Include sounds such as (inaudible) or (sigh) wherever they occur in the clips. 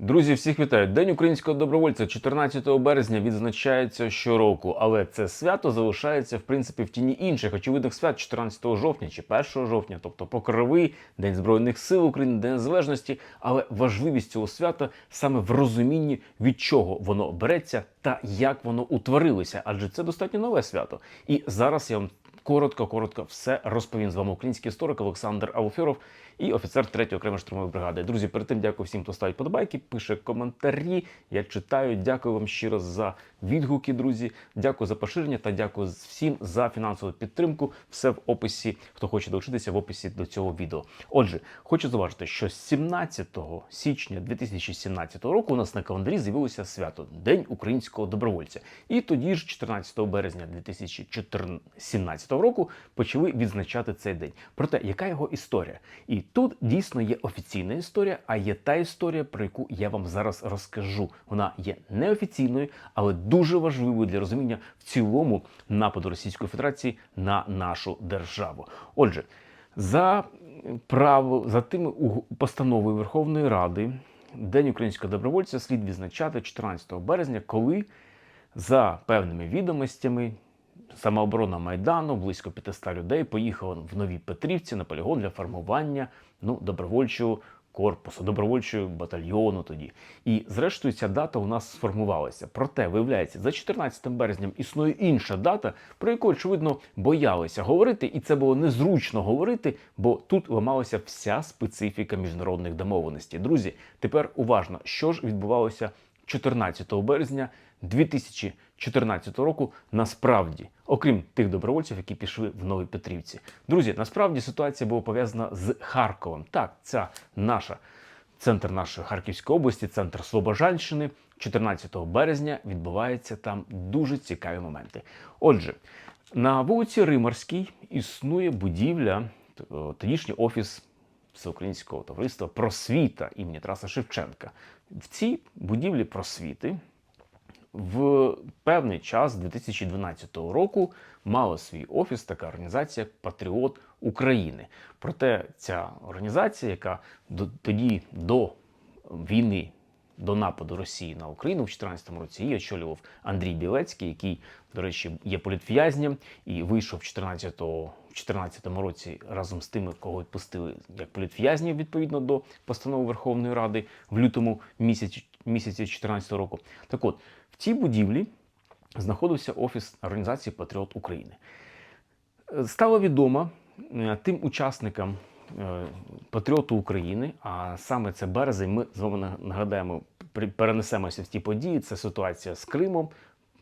Друзі, всіх вітаю! День українського добровольця 14 березня відзначається щороку, але це свято залишається в принципі в тіні інших очевидних свят 14 жовтня чи 1 жовтня, тобто Покровий, День Збройних сил України, День Незалежності. Але важливість цього свята саме в розумінні, від чого воно береться та як воно утворилося, адже це достатньо нове свято. І зараз я вам коротко, коротко все розповім з вами український історик Олександр Ауфьоров і офіцер 3-ї окремої штурмової бригади. Друзі, перед тим дякую всім, хто ставить подобайки, пише коментарі. Я читаю. Дякую вам щиро за відгуки, друзі. Дякую за поширення та дякую всім за фінансову підтримку. Все в описі. Хто хоче долучитися в описі до цього відео. Отже, хочу зауважити, що 17 січня 2017 року у нас на календарі з'явилося свято День українського добровольця. І тоді ж, 14 березня 2017 року, почали відзначати цей день. Проте, яка його історія? І тут дійсно є офіційна історія, а є та історія, про яку я вам зараз розкажу. Вона є неофіційною, але дуже важливою для розуміння в цілому нападу Російської Федерації на нашу державу. Отже, за право за тими постановою Верховної Ради День українського добровольця слід відзначати 14 березня, коли за певними відомостями самооборона Майдану, близько 500 людей поїхала в Нові Петрівці на полігон для формування ну, добровольчого корпусу, добровольчого батальйону тоді. І зрештою ця дата у нас сформувалася. Проте, виявляється, за 14 березням існує інша дата, про яку, очевидно, боялися говорити, і це було незручно говорити, бо тут ламалася вся специфіка міжнародних домовленостей. Друзі, тепер уважно, що ж відбувалося 14 березня 2014 року насправді, окрім тих добровольців, які пішли в Новій Петрівці. Друзі, насправді ситуація була пов'язана з Харковом. Так, ця наша центр нашої Харківської області, центр Слобожанщини. 14 березня відбуваються там дуже цікаві моменти. Отже, на вулиці Римарській існує будівля, тодішній офіс Всеукраїнського товариства просвіта імені Тараса Шевченка. В цій будівлі просвіти в певний час 2012 року мала свій офіс така організація Патріот України. Проте ця організація, яка тоді до війни. До нападу Росії на Україну в 2014 році її очолював Андрій Білецький, який, до речі, є політв'язням і вийшов в 2014 році разом з тими, кого відпустили як політв'язнів відповідно до постанови Верховної Ради в лютому місяці місяці 2014 року. Так от в цій будівлі знаходився офіс організації Патріот України. Стало відомо е, тим учасникам е, Патріоту України, а саме це березень. Ми з вами нагадаємо, перенесемося в ті події. Це ситуація з Кримом,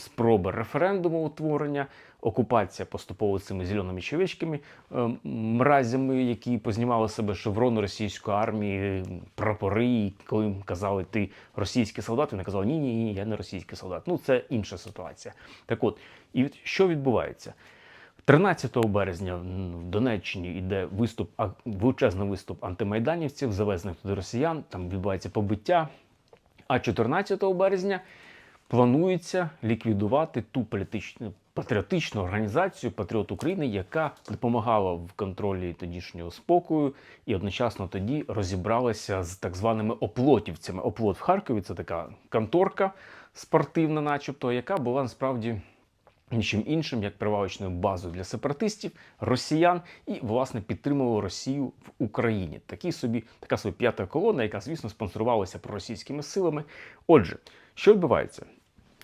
спроби референдуму утворення, окупація поступово цими зеленими чоловічками, е, мразями, які познімали себе шеврони російської армії, прапори. Коли їм казали, ти російський солдат, вони казали, ні, ні, ні, я не російський солдат. Ну це інша ситуація. Так от, і що відбувається? 13 березня в Донеччині йде виступ, а- величезний виступ антимайданівців, завезених туди росіян. Там відбувається побиття. А 14 березня планується ліквідувати ту політичну патріотичну організацію Патріот України, яка допомагала в контролі тодішнього спокою, і одночасно тоді розібралася з так званими оплотівцями. Оплот в Харкові це така конторка спортивна, начебто, яка була насправді нічим іншим, як привалочною базою для сепаратистів, росіян і, власне, підтримувала Росію в Україні. Такі собі, така собі п'ята колона, яка, звісно, спонсорувалася проросійськими силами. Отже, що відбувається?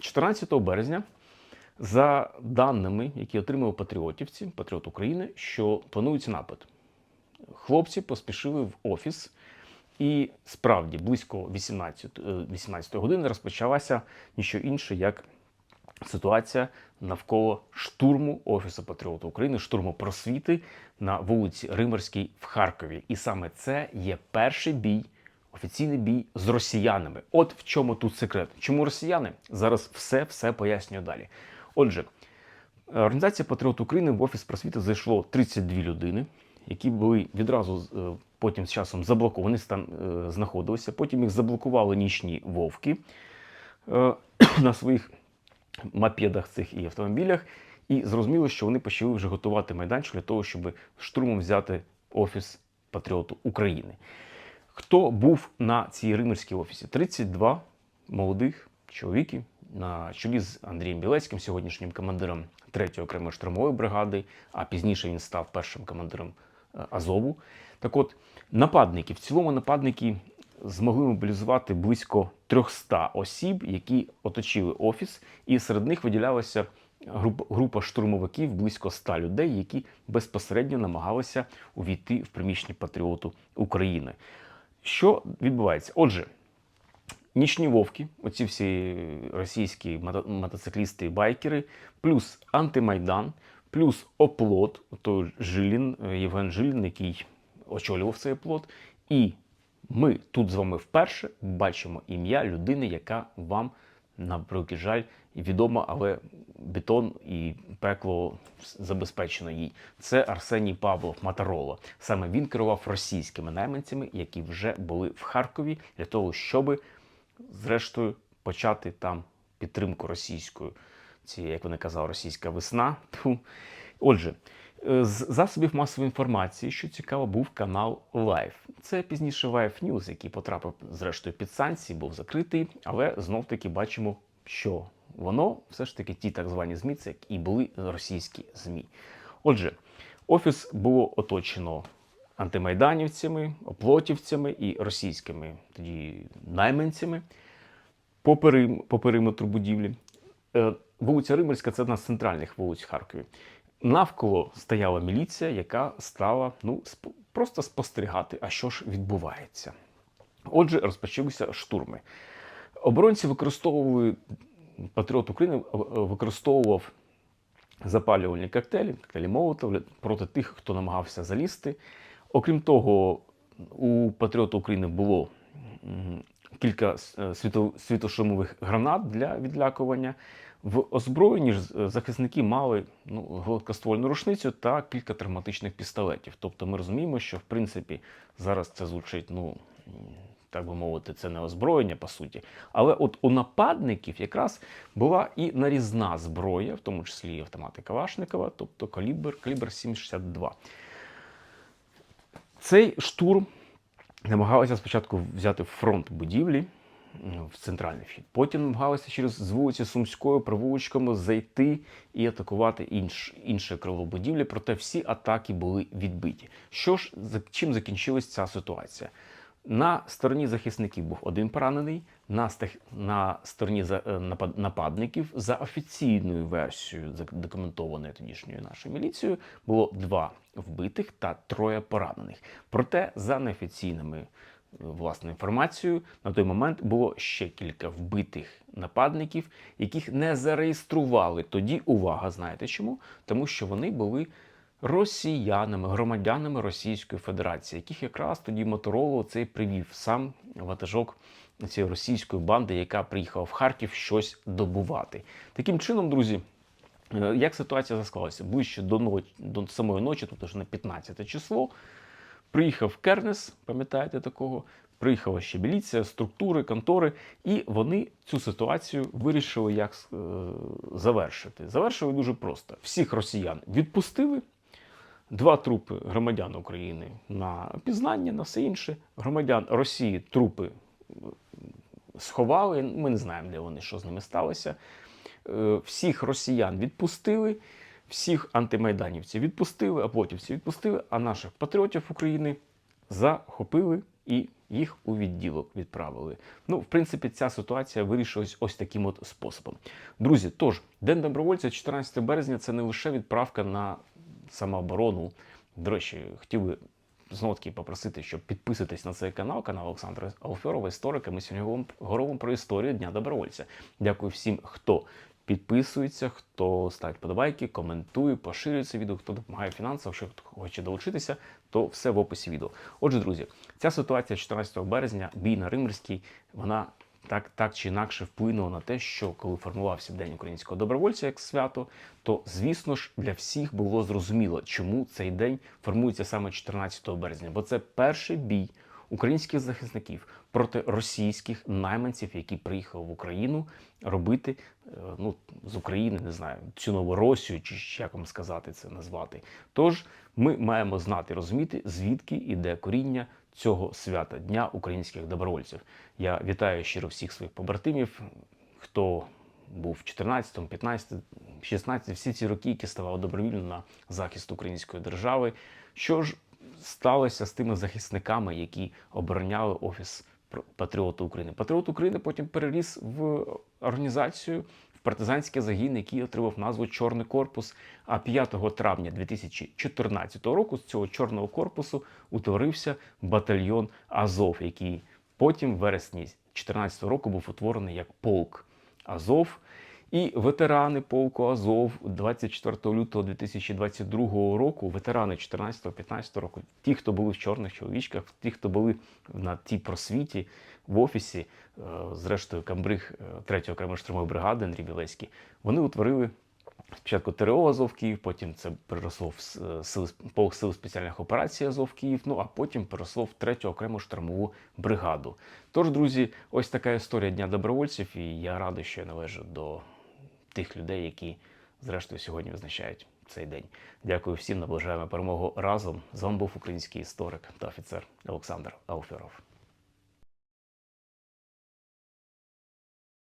14 березня, за даними, які отримали патріотівці, Патріот України, що планується напад. Хлопці поспішили в офіс, і справді близько 18, е, 18 години розпочалася ніщо інше, як ситуація навколо штурму Офісу Патріоту України, штурму просвіти на вулиці Римарській в Харкові. І саме це є перший бій, офіційний бій з росіянами. От в чому тут секрет. Чому росіяни? Зараз все все пояснюю далі. Отже, Організація Патріот України в офіс просвіти зайшло 32 людини, які були відразу е, потім з часом заблоковані, стан е, знаходилися. Потім їх заблокували нічні вовки е, (clears throat) на своїх мопедах цих і автомобілях. І зрозуміло, що вони почали вже готувати майданчик для того, щоб штурмом взяти офіс Патріоту України. Хто був на цій римерській офісі? 32 молодих чоловіки на чолі з Андрієм Білецьким, сьогоднішнім командиром 3-ї окремої штурмової бригади, а пізніше він став першим командиром е, Азову. Так от, нападники, в цілому нападники змогли мобілізувати близько 300 осіб, які оточили офіс, і серед них виділялася група, група штурмовиків, близько 100 людей, які безпосередньо намагалися увійти в приміщення патріоту України. Що відбувається? Отже, нічні вовки, оці всі російські мото- мотоциклісти і байкери, плюс антимайдан, плюс оплот, той Жилін, Євген Жилін, який очолював цей оплот. І ми тут з вами вперше бачимо ім'я людини, яка вам, на превеликий жаль, відома, але бетон і пекло забезпечено їй. Це Арсеній Павлов Матарола. Саме він керував російськими найманцями, які вже були в Харкові для того, щоби зрештою почати там підтримку російською. Ці, як вони казали, російська весна. Отже, з засобів масової інформації, що цікаво, був канал Live. Це пізніше Live News, який потрапив зрештою під санкції, був закритий, але знов таки бачимо, що воно все ж таки ті так звані ЗМІ, це і були російські ЗМІ. Отже, офіс було оточено антимайданівцями, оплотівцями і російськими тоді найманцями по, перим, по периметру будівлі. Е, Вулиця Римерська це одна з центральних вулиць Харкові. Навколо стояла міліція, яка стала ну, просто спостерігати, а що ж відбувається. Отже, розпочалися штурми. Оборонці використовували Патріот України е, е, використовував запалювальні коктейлі, коктейлі Молотов проти тих, хто намагався залізти. Окрім того, у Патріоту України було кілька е, світо, світошумових гранат для відлякування. В озброєнні ж е, захисники мали ну, гладкоствольну рушницю та кілька травматичних пістолетів. Тобто ми розуміємо, що в принципі зараз це звучить, ну так би мовити, це не озброєння по суті. Але от у нападників якраз була і нарізна зброя, в тому числі і автомати Калашникова, тобто калібр, калібр 7,62. Цей штурм намагалися спочатку взяти фронт будівлі ну, в центральний вхід. Потім намагалися через вулиці Сумською провулочками зайти і атакувати інш, інше крило будівлі. Проте всі атаки були відбиті. Що ж чим закінчилась ця ситуація? На стороні захисників був один поранений, на, на стороні за- е, напад- нападників за офіційною версією, задокументованою тодішньою нашою міліцією, було два вбитих та троє поранених. Проте, за неофіційними е, власне інформацією, на той момент було ще кілька вбитих нападників, яких не зареєстрували. Тоді увага, знаєте чому? Тому що вони були росіянами, громадянами Російської Федерації, яких якраз тоді Мотороло цей привів сам ватажок цієї російської банди, яка приїхала в Харків щось добувати. Таким чином, друзі. е, Як ситуація склалася? Ближче до, ноч... до самої ночі, тут вже на 15 число, приїхав Кернес, пам'ятаєте такого? Приїхала ще міліція, структури, контори, і вони цю ситуацію вирішили як е, завершити. Завершили дуже просто: всіх росіян відпустили. Два трупи громадян України на пізнання, на все інше. Громадян Росії трупи е, сховали. Ми не знаємо, де вони, що з ними сталося. Е, Всіх росіян відпустили, всіх антимайданівців відпустили, аплотівців відпустили, а наших патріотів України захопили і їх у відділок відправили. Ну, в принципі, ця ситуація вирішилась ось таким от способом. Друзі, тож, День добровольця, 14 березня, це не лише відправка на самооборону. До речі, хотів би знову таки попросити, щоб підписуйтесь на цей канал, канал Олександра Алферова, історика. Ми сьогодні говоримо про історію Дня добровольця. Дякую всім, хто підписується, хто ставить подобайки, коментує, поширює це відео, хто допомагає фінансово. Якщо хто хоче долучитися, то все в описі відео. Отже, друзі, ця ситуація 14 березня, бій на Римерській, вона так, так чи інакше вплинула на те, що коли формувався День українського добровольця як свято, то звісно ж для всіх було зрозуміло, чому цей день формується саме 14 березня, бо це перший бій українських захисників проти російських найманців, які приїхали в Україну робити е, ну, з України, не знаю, цю Новоросію, чи як вам сказати це назвати. Тож ми маємо знати, розуміти, звідки іде коріння цього свята Дня українських добровольців. Я вітаю щиро всіх своїх побратимів, хто був в 14, 15, 16, всі ці роки, які ставав добровільно на захист української держави. Що ж сталося з тими захисниками, які обороняли офіс Патріота України? Патріот України потім переріс в організацію. Партизанський загін, який отримав назву Чорний корпус. А 5 травня 2014 року з цього чорного корпусу утворився батальйон Азов, який потім в вересні 2014 року був утворений як полк Азов. І ветерани полку Азов 24 лютого 2022 року, ветерани 14-15 року, ті, хто були в чорних чоловічках, ті, хто були на тій просвіті в офісі, е, зрештою, камбриг 3-ї окремої штурмової бригади Андрій Білецький, вони утворили спочатку ТРО Азов Київ, потім це переросло в е, сили полк сил спеціальних операцій Азов Київ. Ну а потім переросло в третю окрему штурмову бригаду. Тож, друзі, ось така історія Дня добровольців, і я радий, що я належу до тих людей, які зрештою сьогодні визначають цей день. Дякую всім, наближаємо перемогу разом. З вами був український історик та офіцер Олександр Ауферов.